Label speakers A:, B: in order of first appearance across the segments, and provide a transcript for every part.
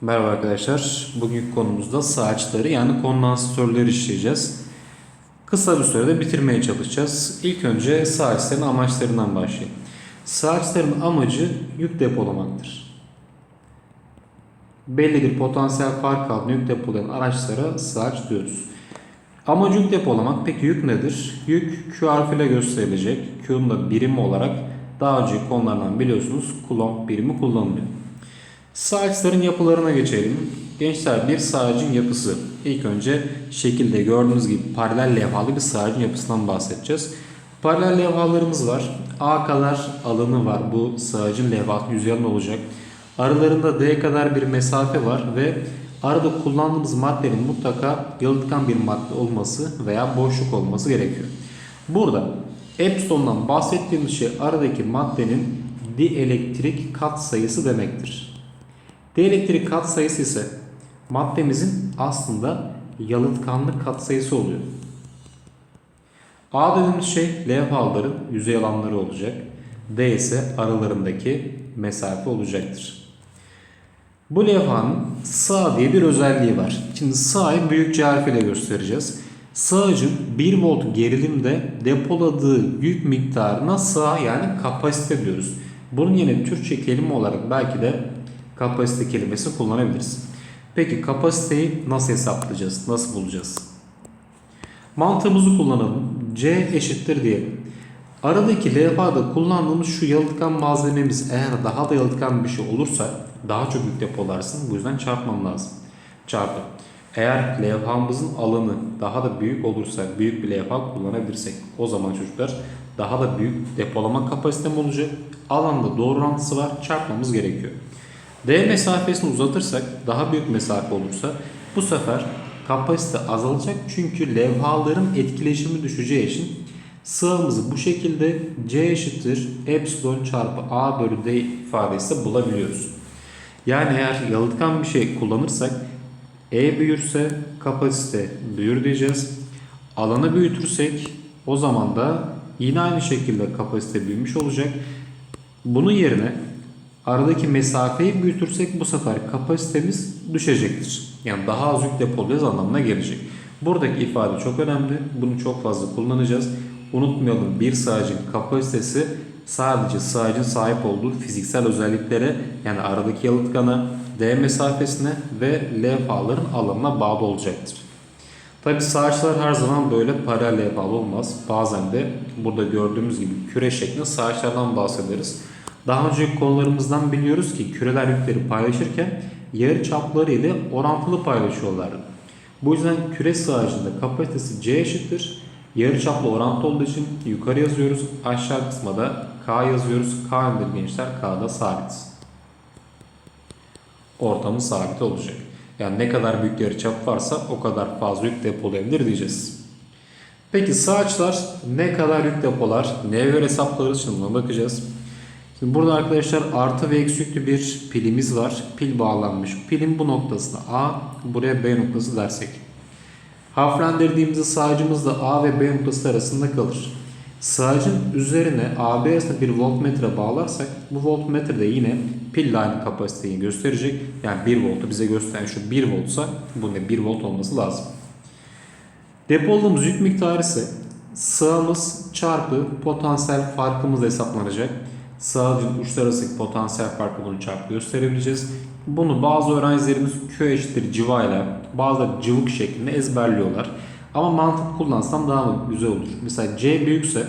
A: Merhaba arkadaşlar. Bugünkü konumuzda saçları yani kondansatörleri işleyeceğiz. Kısa bir sürede bitirmeye çalışacağız. İlk önce saçların amaçlarından başlayalım. Saçların amacı yük depolamaktır. Belli bir potansiyel fark altında yük depolayan araçlara saç diyoruz. Amacı yük depolamak. Peki yük nedir? Yük Q harfiyle gösterilecek. Q'nun da birimi olarak daha önce konulardan biliyorsunuz kulon birimi kullanılıyor. Saçların yapılarına geçelim. Gençler bir sağacın yapısı. İlk önce şekilde gördüğünüz gibi paralel levhalı bir sağacın yapısından bahsedeceğiz. Paralel levhalarımız var. A kadar alanı var. Bu sağacın levhası yüzeyin olacak. Aralarında D kadar bir mesafe var ve arada kullandığımız maddenin mutlaka yalıtkan bir madde olması veya boşluk olması gerekiyor. Burada Epsilon'dan bahsettiğimiz şey aradaki maddenin dielektrik kat sayısı demektir. Dielektrik katsayısı ise maddemizin aslında yalıtkanlık katsayısı oluyor. A dediğimiz şey levhaların yüzey alanları olacak. D ise aralarındaki mesafe olacaktır. Bu levhanın sağ diye bir özelliği var. Şimdi sağ'ı büyük harfiyle göstereceğiz. Sağcın 1 volt gerilimde depoladığı yük miktarına sağ yani kapasite diyoruz. Bunun yine Türkçe kelime olarak belki de kapasite kelimesi kullanabiliriz. Peki kapasiteyi nasıl hesaplayacağız? Nasıl bulacağız? Mantığımızı kullanalım. C eşittir diyelim. Aradaki levhada kullandığımız şu yalıtkan malzememiz eğer daha da yalıtkan bir şey olursa daha çok yük depolarsın. Bu yüzden çarpmam lazım. Çarpı. Eğer levhamızın alanı daha da büyük olursa büyük bir levha kullanabilirsek o zaman çocuklar daha da büyük depolama kapasitem olacak. Alanda doğru orantısı var. Çarpmamız gerekiyor. D mesafesini uzatırsak daha büyük mesafe olursa bu sefer kapasite azalacak. Çünkü levhaların etkileşimi düşeceği için sığımızı bu şekilde C eşittir epsilon çarpı A bölü D ifadesi bulabiliyoruz. Yani eğer yalıtkan bir şey kullanırsak E büyürse kapasite büyür diyeceğiz. Alanı büyütürsek o zaman da yine aynı şekilde kapasite büyümüş olacak. Bunun yerine aradaki mesafeyi büyütürsek bu sefer kapasitemiz düşecektir. Yani daha az yük depoluyuz anlamına gelecek. Buradaki ifade çok önemli. Bunu çok fazla kullanacağız. Unutmayalım bir sağcın kapasitesi sadece sağcın sahip olduğu fiziksel özelliklere yani aradaki yalıtkana, D mesafesine ve levhaların alanına bağlı olacaktır. Tabi sağaçlar her zaman böyle paralel levhalı olmaz. Bazen de burada gördüğümüz gibi küre şeklinde sağaçlardan bahsederiz. Daha önceki konularımızdan biliyoruz ki küreler yükleri paylaşırken yarı çapları ile orantılı paylaşıyorlardı. Bu yüzden küre sığacında kapasitesi C eşittir. Yarı çaplı orantı olduğu için yukarı yazıyoruz. Aşağı kısma da K yazıyoruz. K nedir gençler? K'da sabit. Ortamı sabit olacak. Yani ne kadar büyük yarı çap varsa o kadar fazla yük depolayabilir diyeceğiz. Peki sağaçlar ne kadar yük depolar? Neye göre hesaplarız? Şimdi bakacağız. Şimdi burada arkadaşlar artı ve eksi yüklü bir pilimiz var. Pil bağlanmış. Pilin bu noktasına A, buraya B noktası dersek. Harflendirdiğimizde sağcımız da A ve B noktası arasında kalır. Sağcın üzerine AB arasında bir voltmetre bağlarsak bu voltmetre de yine pille aynı kapasiteyi gösterecek. Yani 1 voltu bize gösteren şu 1 voltsa bu ne 1 volt olması lazım. Depoladığımız yük miktarı ise sığımız çarpı potansiyel farkımız hesaplanacak. Sağcın uçlar arasındaki potansiyel farkı bunu çarpı gösterebileceğiz. Bunu bazı öğrencilerimiz Q eşittir civayla bazıları cıvık şeklinde ezberliyorlar. Ama mantık kullansam daha güzel olur. Mesela C büyükse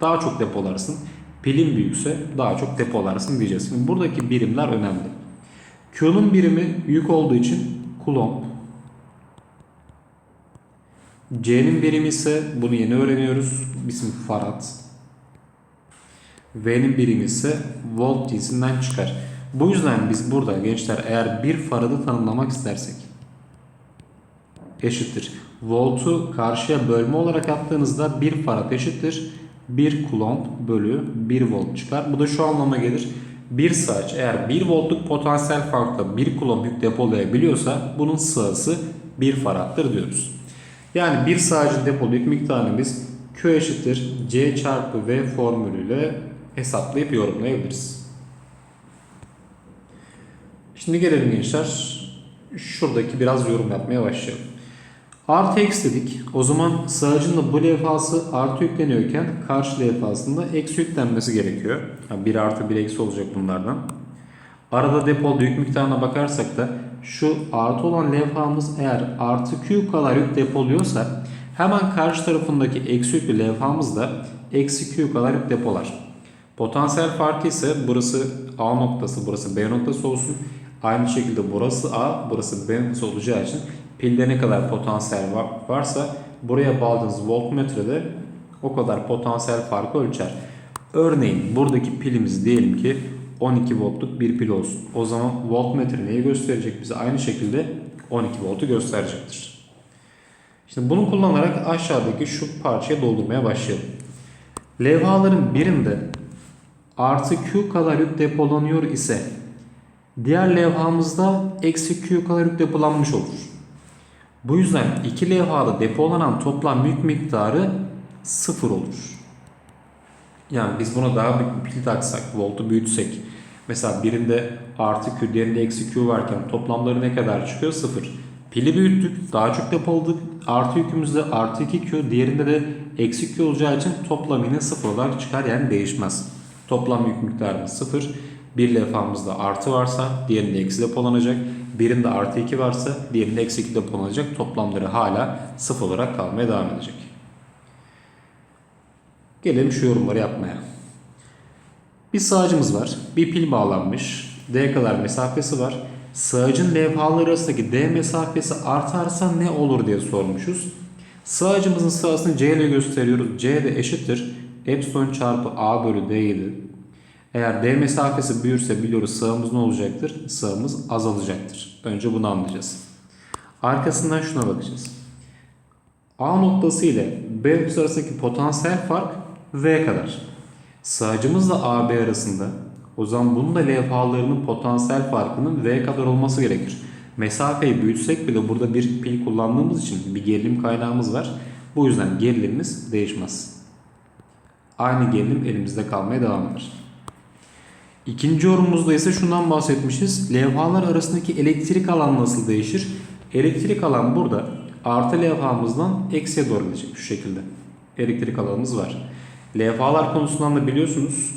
A: daha çok depolarsın. Pilin büyükse daha çok depolarsın diyeceğiz. Şimdi buradaki birimler önemli. Q'nun birimi yük olduğu için kulomb. C'nin birimi ise bunu yeni öğreniyoruz. İsmi farad. V'nin birimi ise volt cinsinden çıkar. Bu yüzden biz burada gençler eğer bir faradı tanımlamak istersek eşittir. Voltu karşıya bölme olarak attığınızda 1 farad eşittir. 1 kulomb bölü 1 volt çıkar. Bu da şu anlama gelir. Bir saç eğer 1 voltluk potansiyel farkla 1 kulomb yük depolayabiliyorsa bunun sığası 1 farattır diyoruz. Yani bir sağcın depolu yük miktarını Q eşittir C çarpı V formülüyle hesaplayıp yorumlayabiliriz. Şimdi gelelim gençler şuradaki biraz yorum yapmaya başlayalım. Artı eksi dedik. O zaman da bu levhası artı yükleniyorken karşı levhasında eksi yüklenmesi gerekiyor. Yani 1 artı 1 eksi olacak bunlardan. Arada depolda yük miktarına bakarsak da şu artı olan levhamız eğer artı Q kadar yük depoluyorsa hemen karşı tarafındaki eksi yüklü levhamız da eksi Q kadar yük depolar. Potansiyel farkı ise burası A noktası, burası B noktası olsun. Aynı şekilde burası A, burası B noktası olacağı için pilde ne kadar potansiyel var- varsa buraya bağladığınız voltmetrede o kadar potansiyel farkı ölçer. Örneğin buradaki pilimiz diyelim ki 12 voltluk bir pil olsun. O zaman voltmetre neyi gösterecek bize? Aynı şekilde 12 voltu gösterecektir. Şimdi bunu kullanarak aşağıdaki şu parçaya doldurmaya başlayalım. Levhaların birinde artı Q kadar yük depolanıyor ise diğer levhamızda eksi Q kadar yük depolanmış olur. Bu yüzden iki levhada depolanan toplam yük miktarı sıfır olur. Yani biz buna daha büyük bir pil taksak, voltu büyütsek. Mesela birinde artı Q, diğerinde eksi Q varken toplamları ne kadar çıkıyor? Sıfır. Pili büyüttük, daha çok depoladık. Artı yükümüzde artı 2Q, diğerinde de eksi Q olacağı için toplam yine sıfır olarak çıkar yani değişmez. Toplam yük miktarımız sıfır. Bir levhamızda artı varsa diğerinde eksi depolanacak. Birinde artı 2 varsa diğerinde eksi 2 depolanacak. Toplamları hala sıfır olarak kalmaya devam edecek. Gelelim şu yorumları yapmaya. Bir sağcımız var. Bir pil bağlanmış. D kadar mesafesi var. Sağcın levhaları arasındaki D mesafesi artarsa ne olur diye sormuşuz. Sağcımızın sağısını C ile gösteriyoruz. C de eşittir. Epsilon çarpı A bölü D idi. Eğer D mesafesi büyürse biliyoruz sağımız ne olacaktır? Sağımız azalacaktır. Önce bunu anlayacağız. Arkasından şuna bakacağız. A noktası ile B noktası arasındaki potansiyel fark V kadar. Sağcımızla AB arasında o zaman bunun da levhalarının potansiyel farkının V kadar olması gerekir. Mesafeyi büyütsek bile burada bir pil kullandığımız için bir gerilim kaynağımız var. Bu yüzden gerilimimiz değişmez. Aynı gerilim elimizde kalmaya devam eder. İkinci yorumumuzda ise şundan bahsetmişiz. Levhalar arasındaki elektrik alan nasıl değişir? Elektrik alan burada artı levhamızdan eksiye doğru gidecek şu şekilde. Elektrik alanımız var. Levhalar konusundan da biliyorsunuz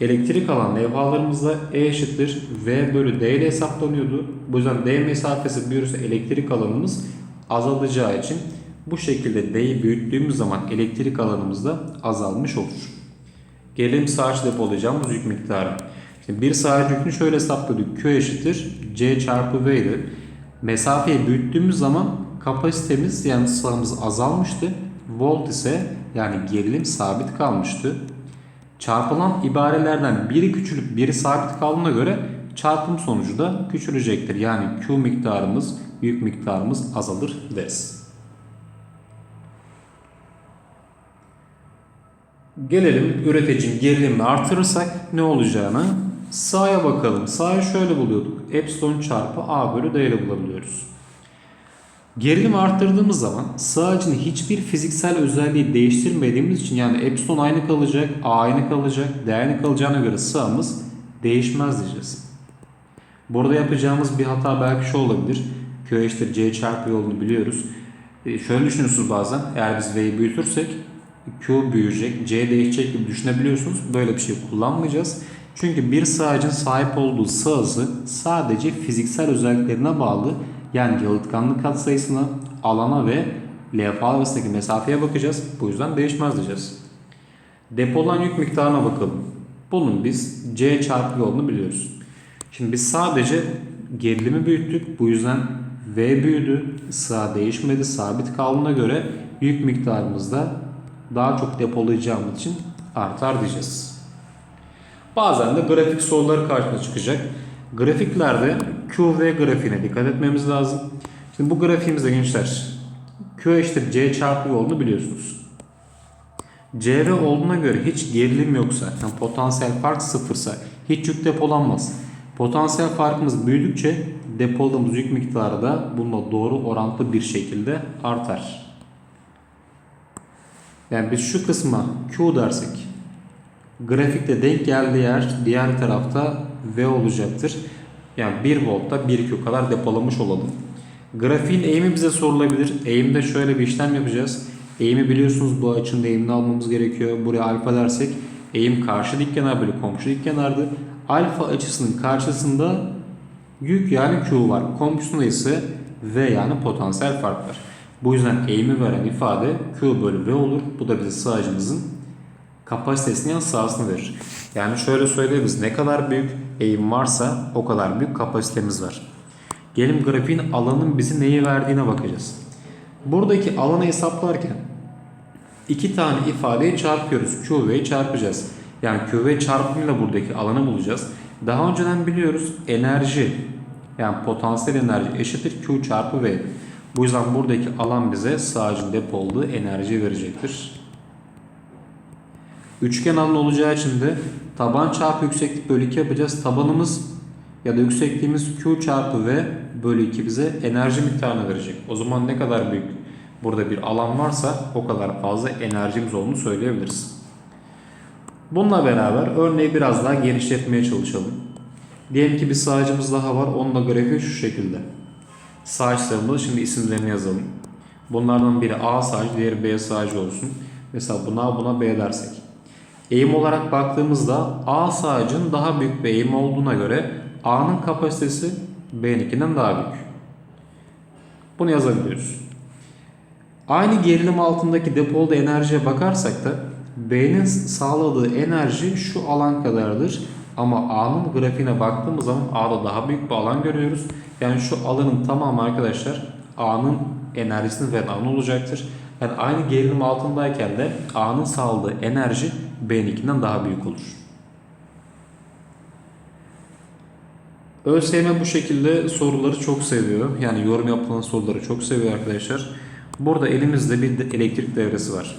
A: elektrik alan levhalarımızda E eşittir V bölü D ile hesaplanıyordu. Bu yüzden D mesafesi büyürse elektrik alanımız azalacağı için bu şekilde D'yi büyüttüğümüz zaman elektrik alanımız da azalmış olur. Gelelim sağaç depolayacağımız yük miktarı. Şimdi bir sağaç yükünü şöyle hesapladık. Q eşittir C çarpı V idi. Mesafeyi büyüttüğümüz zaman kapasitemiz yani sağımız azalmıştı. Volt ise yani gerilim sabit kalmıştı. Çarpılan ibarelerden biri küçülüp biri sabit kaldığına göre çarpım sonucu da küçülecektir. Yani Q miktarımız, yük miktarımız azalır deriz. Gelelim üreticinin gerilimini artırırsak ne olacağını sağa bakalım. Sağa şöyle buluyorduk. Epsilon çarpı A bölü D bulabiliyoruz. Gerilimi arttırdığımız zaman sağcının hiçbir fiziksel özelliği değiştirmediğimiz için yani epsilon aynı kalacak, A aynı kalacak, D aynı kalacağına göre sağımız değişmez diyeceğiz. Burada yapacağımız bir hata belki şu olabilir. Q eşittir C çarpı yolunu biliyoruz. E, şöyle düşünüyorsunuz bazen. Eğer biz V'yi büyütürsek Q büyüyecek, C değişecek gibi düşünebiliyorsunuz. Böyle bir şey kullanmayacağız. Çünkü bir sağcın sahip olduğu sağısı sadece fiziksel özelliklerine bağlı. Yani yalıtkanlık katsayısına, alana ve levha arasındaki mesafeye bakacağız. Bu yüzden değişmez diyeceğiz. Depolan yük miktarına bakalım. Bunun biz C çarpı yolunu biliyoruz. Şimdi biz sadece gerilimi büyüttük. Bu yüzden V büyüdü. Sağ değişmedi. Sabit kaldığına göre yük miktarımız da daha çok depolayacağımız için artar diyeceğiz. Bazen de grafik soruları karşımıza çıkacak. Grafiklerde QV grafiğine dikkat etmemiz lazım. Şimdi bu grafiğimizde gençler Q eşittir C çarpı yolunu biliyorsunuz. CV olduğuna göre hiç gerilim yoksa, yani potansiyel fark sıfırsa hiç yük depolanmaz. Potansiyel farkımız büyüdükçe depoladığımız yük miktarı da bununla doğru orantılı bir şekilde artar. Yani biz şu kısma Q dersek grafikte denk geldiği yer diğer tarafta V olacaktır. Yani 1 voltta 1 Q kadar depolamış olalım. Grafiğin eğimi bize sorulabilir. Eğimde şöyle bir işlem yapacağız. Eğimi biliyorsunuz bu açının eğimini almamız gerekiyor. Buraya alfa dersek eğim karşı dik kenar bölü komşu dik kenardı. Alfa açısının karşısında yük yani Q var. Komşusunda ise V yani potansiyel fark var. Bu yüzden eğimi veren ifade Q bölü V olur. Bu da bize sığacımızın kapasitesini yani sahasını verir. Yani şöyle söyleyebiliriz. Ne kadar büyük eğim varsa o kadar büyük kapasitemiz var. Gelin grafiğin alanın bizi neyi verdiğine bakacağız. Buradaki alanı hesaplarken iki tane ifadeyi çarpıyoruz. Q V'yi çarpacağız. Yani Q V çarpımıyla buradaki alanı bulacağız. Daha önceden biliyoruz enerji yani potansiyel enerji eşittir Q çarpı V. Bu yüzden buradaki alan bize sağcın depo olduğu enerji verecektir. Üçgen alan olacağı için de taban çarpı yükseklik bölü 2 yapacağız. Tabanımız ya da yüksekliğimiz Q çarpı V bölü 2 bize enerji miktarını verecek. O zaman ne kadar büyük burada bir alan varsa o kadar fazla enerjimiz olduğunu söyleyebiliriz. Bununla beraber örneği biraz daha genişletmeye çalışalım. Diyelim ki bir sağcımız daha var. Onun da grafiği şu şekilde. Sağaçlarımızda şimdi isimlerini yazalım. Bunlardan biri A sağcı, diğeri B sağcı olsun. Mesela buna buna B dersek. Eğim olarak baktığımızda A sağcının daha büyük bir eğim olduğuna göre A'nın kapasitesi B'ninkinden daha büyük. Bunu yazabiliyoruz. Aynı gerilim altındaki depolda enerjiye bakarsak da B'nin sağladığı enerji şu alan kadardır. Ama A'nın grafiğine baktığımız zaman A'da daha büyük bir alan görüyoruz. Yani şu alanın tamamı arkadaşlar A'nın enerjisini veren olacaktır. Yani aynı gerilim altındayken de A'nın sağladığı enerji B'ninkinden daha büyük olur. ÖSYM bu şekilde soruları çok seviyor. Yani yorum yapılan soruları çok seviyor arkadaşlar. Burada elimizde bir de elektrik devresi var.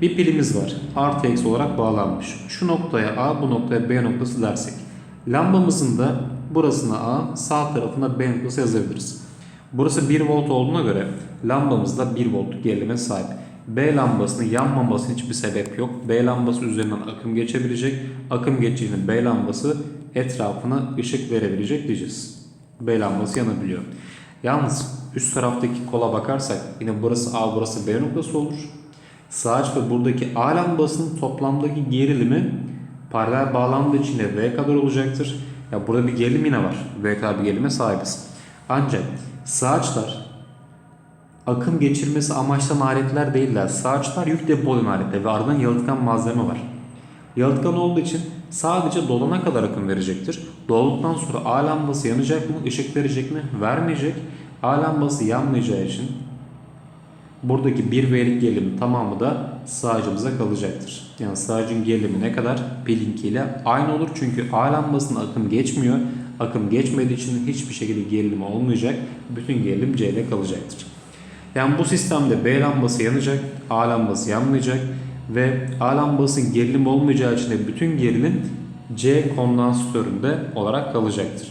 A: Bir pilimiz var. Artı eksi olarak bağlanmış. Şu noktaya A, bu noktaya B noktası dersek. Lambamızın da burasına A, sağ tarafına B noktası yazabiliriz. Burası 1 volt olduğuna göre lambamızda 1 voltluk gerilime sahip. B lambasının yanmaması hiçbir sebep yok. B lambası üzerinden akım geçebilecek. Akım geçtiğinde B lambası etrafına ışık verebilecek diyeceğiz. B lambası yanabiliyor. Yalnız üst taraftaki kola bakarsak yine burası A burası B noktası olur. Sağaç ve buradaki A lambasının toplamdaki gerilimi paralel bağlandığı için de V kadar olacaktır. Ya burada bir gerilim yine var. V kadar bir gerilime sahibiz. Ancak sağaçlar akım geçirmesi amaçlanan aletler değiller. Sağaçlar yük depolayan aletler ve ardından yalıtkan malzeme var. Yalıtkan olduğu için sadece dolana kadar akım verecektir. Dolduktan sonra A lambası yanacak mı, ışık verecek mi, vermeyecek. A lambası yanmayacağı için buradaki bir V'lik gerilim tamamı da sağcımıza kalacaktır. Yani sağcın gerilimi ne kadar? Pilinkiyle aynı olur çünkü A lambasının akım geçmiyor. Akım geçmediği için hiçbir şekilde gerilim olmayacak. Bütün gerilim C ile kalacaktır. Yani bu sistemde B lambası yanacak, A lambası yanmayacak ve A lambasının gerilim olmayacağı için de bütün gerilim C kondansatöründe olarak kalacaktır.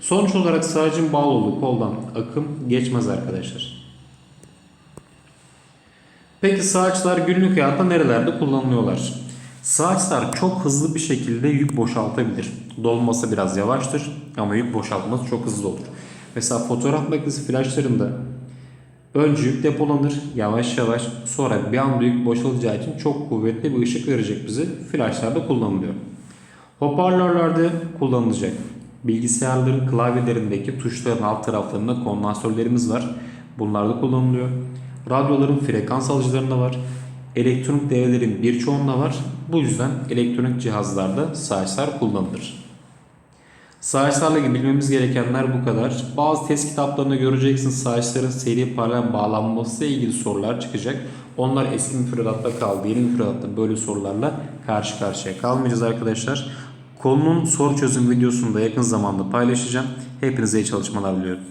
A: Sonuç olarak sağcın bağlı olduğu koldan akım geçmez arkadaşlar. Peki sağaçlar günlük hayatta nerelerde kullanılıyorlar? Sağaçlar çok hızlı bir şekilde yük boşaltabilir. Dolması biraz yavaştır ama yük boşaltması çok hızlı olur. Mesela fotoğraf makinesi flaşlarında önce yük depolanır yavaş yavaş sonra bir anda yük boşalacağı için çok kuvvetli bir ışık verecek bize. Flaşlarda kullanılıyor. Hoparlörlerde kullanılacak. Bilgisayarların klavyelerindeki tuşların alt taraflarında kondansörlerimiz var. Bunlar da kullanılıyor. Radyoların frekans alıcılarında var. Elektronik devrelerin birçoğunda var. Bu yüzden elektronik cihazlarda sayaçlar kullanılır. Sayaçlarla ilgili bilmemiz gerekenler bu kadar. Bazı test kitaplarında göreceksiniz sayaçların seri paralel bağlanması ile ilgili sorular çıkacak. Onlar eski müfredatta kaldı. Yeni müfredatta böyle sorularla karşı karşıya kalmayacağız arkadaşlar. Konunun soru çözüm videosunu da yakın zamanda paylaşacağım. Hepinize iyi çalışmalar diliyorum.